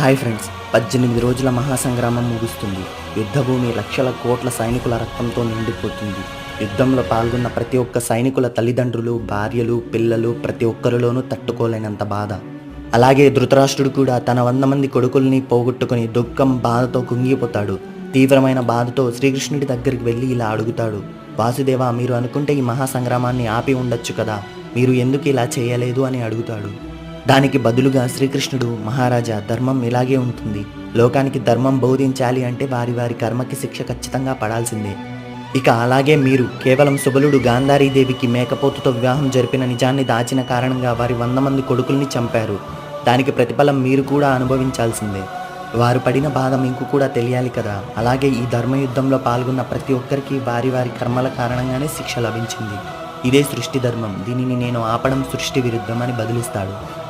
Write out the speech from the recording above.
Hi friends పద్దెనిమిది రోజుల మహాసంగ్రామం ముగుస్తుంది. యుద్ధభూమి లక్షల కోట్ల సైనికుల రక్తంతో నిండిపోతుంది. యుద్ధంలో పాల్గొన్న ప్రతి ఒక్క సైనికుల తల్లిదండ్రులు భార్యలు పిల్లలు ప్రతి ఒక్కరిలోనూ తట్టుకోలేనంత బాధ. అలాగే ధృతరాష్ట్రుడు కూడా తన వంద మంది కొడుకుల్ని పోగొట్టుకుని దుఃఖం బాధతో కుంగిపోతాడు. తీవ్రమైన బాధతో శ్రీకృష్ణుడి దగ్గరికి వెళ్ళి ఇలా అడుగుతాడు వాసుదేవ మీరు అనుకుంటే ఈ మహాసంగ్రామాన్ని ఆపి ఉండొచ్చు కదా మీరు ఎందుకు ఇలా చేయలేదు? అని అడుగుతాడు. దానికి బదులుగా శ్రీకృష్ణుడు మహారాజా ధర్మం ఇలాగే ఉంటుంది. లోకానికి ధర్మం బోధించాలి అంటే వారి వారి కర్మకి శిక్ష ఖచ్చితంగా పడాల్సిందే. ఇక అలాగే మీరు కేవలం సుబలుడు గాంధారీదేవికి మేకపోతుతో వివాహం జరిపిన నిజాన్ని దాచిన కారణంగా వారి వంద మంది కొడుకుల్ని చంపారు. దానికి ప్రతిఫలం మీరు కూడా అనుభవించాల్సిందే. వారు పడిన బాధ మీకు కూడా తెలియాలి కదా. అలాగే ఈ ధర్మయుద్ధంలో పాల్గొన్న ప్రతి ఒక్కరికి వారి వారి కర్మల కారణంగానే శిక్ష లభించింది. ఇదే సృష్టి ధర్మం. దీనిని నేను ఆపడం సృష్టి విరుద్ధం అని బదులిస్తాడు.